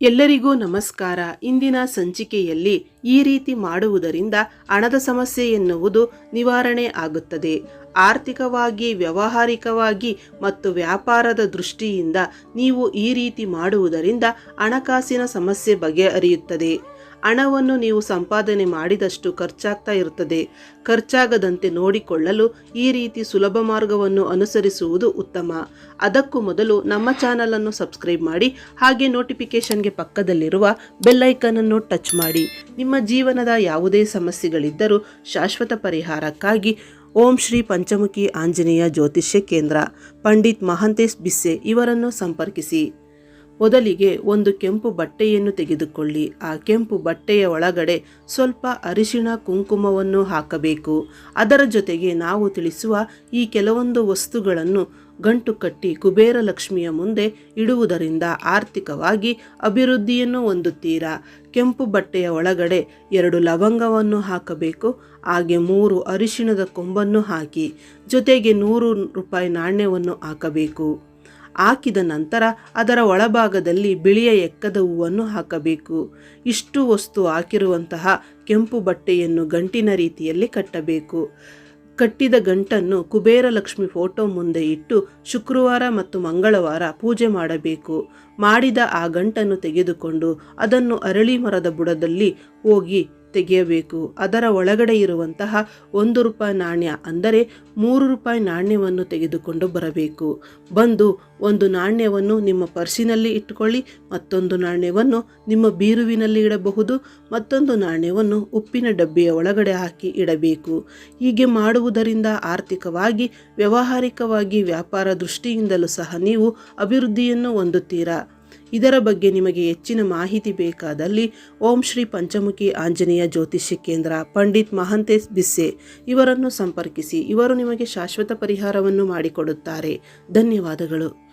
ಎಲ್ಲರಿಗೂ ನಮಸ್ಕಾರ. ಇಂದಿನ ಸಂಚಿಕೆಯಲ್ಲಿ ಈ ರೀತಿ ಮಾಡುವುದರಿಂದ ಹಣದ ಸಮಸ್ಯೆ ಎನ್ನುವುದು ನಿವಾರಣೆ ಆಗುತ್ತದೆ. ಆರ್ಥಿಕವಾಗಿ, ವ್ಯಾವಹಾರಿಕವಾಗಿ ಮತ್ತು ವ್ಯಾಪಾರದ ದೃಷ್ಟಿಯಿಂದ ನೀವು ಈ ರೀತಿ ಮಾಡುವುದರಿಂದ ಹಣಕಾಸಿನ ಸಮಸ್ಯೆ ಬಗೆಹರಿಯುತ್ತದೆ. ಹಣವನ್ನು ನೀವು ಸಂಪಾದನೆ ಮಾಡಿದಷ್ಟು ಖರ್ಚಾಗ್ತಾ ಇರುತ್ತದೆ. ಖರ್ಚಾಗದಂತೆ ನೋಡಿಕೊಳ್ಳಲು ಈ ರೀತಿ ಸುಲಭ ಮಾರ್ಗವನ್ನು ಅನುಸರಿಸುವುದು ಉತ್ತಮ. ಅದಕ್ಕೂ ಮೊದಲು ನಮ್ಮ ಚಾನಲನ್ನು ಸಬ್ಸ್ಕ್ರೈಬ್ ಮಾಡಿ, ಹಾಗೆ ನೋಟಿಫಿಕೇಷನ್ಗೆ ಪಕ್ಕದಲ್ಲಿರುವ ಬೆಲ್ಲೈಕನನ್ನು ಟಚ್ ಮಾಡಿ. ನಿಮ್ಮ ಜೀವನದ ಯಾವುದೇ ಸಮಸ್ಯೆಗಳಿದ್ದರೂ ಶಾಶ್ವತ ಪರಿಹಾರಕ್ಕಾಗಿ ಓಂ ಶ್ರೀ ಪಂಚಮುಖಿ ಆಂಜನೇಯ ಜ್ಯೋತಿಷ್ಯ ಕೇಂದ್ರ, ಪಂಡಿತ್ ಮಹಂತೇಶ್ ಬಿಸ್ಸೆ ಇವರನ್ನು ಸಂಪರ್ಕಿಸಿ. ಮೊದಲಿಗೆ ಒಂದು ಕೆಂಪು ಬಟ್ಟೆಯನ್ನು ತೆಗೆದುಕೊಳ್ಳಿ. ಆ ಕೆಂಪು ಬಟ್ಟೆಯ ಒಳಗಡೆ ಸ್ವಲ್ಪ ಅರಿಶಿಣ ಕುಂಕುಮವನ್ನು ಹಾಕಬೇಕು. ಅದರ ಜೊತೆಗೆ ನಾವು ತಿಳಿಸುವ ಈ ಕೆಲವೊಂದು ವಸ್ತುಗಳನ್ನು ಗಂಟು ಕಟ್ಟಿ ಕುಬೇರ ಲಕ್ಷ್ಮಿಯ ಮುಂದೆ ಇಡುವುದರಿಂದ ಆರ್ಥಿಕವಾಗಿ ಅಭಿವೃದ್ಧಿಯನ್ನು ಹೊಂದುತ್ತೀರಾ? ಕೆಂಪು ಬಟ್ಟೆಯ ಒಳಗಡೆ ಎರಡು ಲವಂಗವನ್ನು ಹಾಕಬೇಕು. ಹಾಗೆ ಮೂರು ಅರಿಶಿಣದ ಕೊಂಬನ್ನು ಹಾಕಿ. ಜೊತೆಗೆ ನೂರು ರೂಪಾಯಿ ನಾಣ್ಯವನ್ನು ಹಾಕಬೇಕು. ಹಾಕಿದ ನಂತರ ಅದರ ಒಳಭಾಗದಲ್ಲಿ ಬಿಳಿಯ ಎಕ್ಕದ ಹೂವನ್ನು ಹಾಕಬೇಕು. ಇಷ್ಟು ವಸ್ತು ಹಾಕಿರುವಂತಹ ಕೆಂಪು ಬಟ್ಟೆಯನ್ನು ಗಂಟಿನ ರೀತಿಯಲ್ಲಿ ಕಟ್ಟಬೇಕು. ಕಟ್ಟಿದ ಗಂಟನ್ನು ಕುಬೇರ ಲಕ್ಷ್ಮಿ ಫೋಟೋ ಮುಂದೆ ಇಟ್ಟು ಶುಕ್ರವಾರ ಮತ್ತು ಮಂಗಳವಾರ ಪೂಜೆ ಮಾಡಬೇಕು. ಮಾಡಿದ ಆ ಗಂಟನ್ನು ತೆಗೆದುಕೊಂಡು ಅದನ್ನು ಅರಳಿ ಮರದ ಬುಡದಲ್ಲಿ ಹೋಗಿ ತೆಗೆಯಬೇಕು. ಅದರ ಒಳಗಡೆ ಇರುವಂತಹ ಒಂದು ರೂಪಾಯಿ ನಾಣ್ಯ ಅಂದರೆ ಮೂರು ರೂಪಾಯಿ ನಾಣ್ಯವನ್ನು ತೆಗೆದುಕೊಂಡು ಬರಬೇಕು. ಬಂದು ಒಂದು ನಾಣ್ಯವನ್ನು ನಿಮ್ಮ ಪರ್ಸಿನಲ್ಲಿ ಇಟ್ಟುಕೊಳ್ಳಿ, ಮತ್ತೊಂದು ನಾಣ್ಯವನ್ನು ನಿಮ್ಮ ಬೀರುವಿನಲ್ಲಿ ಇಡಬಹುದು, ಮತ್ತೊಂದು ನಾಣ್ಯವನ್ನು ಉಪ್ಪಿನ ಡಬ್ಬಿಯ ಒಳಗಡೆ ಹಾಕಿ ಇಡಬೇಕು. ಹೀಗೆ ಮಾಡುವುದರಿಂದ ಆರ್ಥಿಕವಾಗಿ, ವ್ಯಾವಹಾರಿಕವಾಗಿ ವ್ಯಾಪಾರ ದೃಷ್ಟಿಯಿಂದಲೂ ಸಹ ನೀವು ಅಭಿವೃದ್ಧಿಯನ್ನು ಹೊಂದುತ್ತೀರಾ? ಇದರ ಬಗ್ಗೆ ನಿಮಗೆ ಹೆಚ್ಚಿನ ಮಾಹಿತಿ ಬೇಕಾದಲ್ಲಿ ಓಂ ಶ್ರೀ ಪಂಚಮುಖಿ ಆಂಜನೇಯ ಜ್ಯೋತಿಷ್ಯ ಕೇಂದ್ರ ಪಂಡಿತ್ ಮಹಂತೇಶ್ ಬಿಸ್ಸೆ ಇವರನ್ನು ಸಂಪರ್ಕಿಸಿ ಇವರು ನಿಮಗೆ ಶಾಶ್ವತ ಪರಿಹಾರವನ್ನು ಮಾಡಿಕೊಡುತ್ತಾರೆ. ಧನ್ಯವಾದಗಳು.